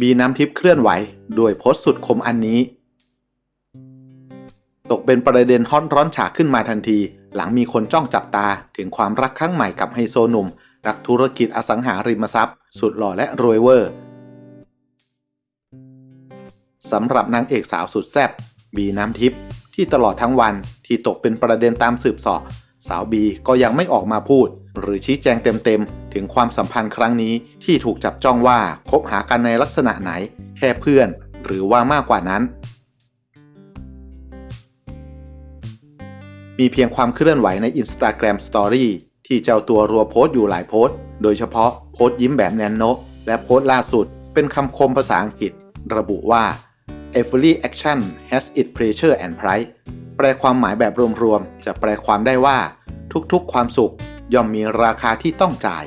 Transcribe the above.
บีน้ำทิพย์เคลื่อนไหวด้วยโพสต์สุดคมอันนี้ ตกเป็นประเด็นฮอตร้อนฉากขึ้นมาทันที หลังมีคนจ้องจับตาถึงความรักครั้งใหม่กับไฮโซหนุ่ม นักธุรกิจอสังหาริมทรัพย์ สุดหล่อและรวยเวอร์สำหรับนางเอกสาวสุดแซ่บบีน้ำทิพย์ที่ตลอดทั้งวันที่ตกเป็นประเด็นตามสืบสอบสาวบีก็ยังไม่ออกมาพูด หรือชี้แจงเต็มๆ ถึงความสัมพันธ์ครั้งนี้ที่ถูกจับจ้องว่าคบหากันในลักษณะไหน แค่เพื่อน หรือว่ามากกว่านั้น มีเพียงความเคลื่อนไหวใน Instagram Story ที่เจ้าตัวรัวโพสต์อยู่หลายโพสต์ โดยเฉพาะโพสต์ยิ้มแบบแนนโนและโพสต์ล่าสุด เป็นคำคมภาษาอังกฤษ ระบุว่า every action has its pleasure and price แปลความหมายแบบรวมๆ จะแปลความได้ว่า ทุกๆ ความสุข ย่อมมีราคาที่ต้องจ่าย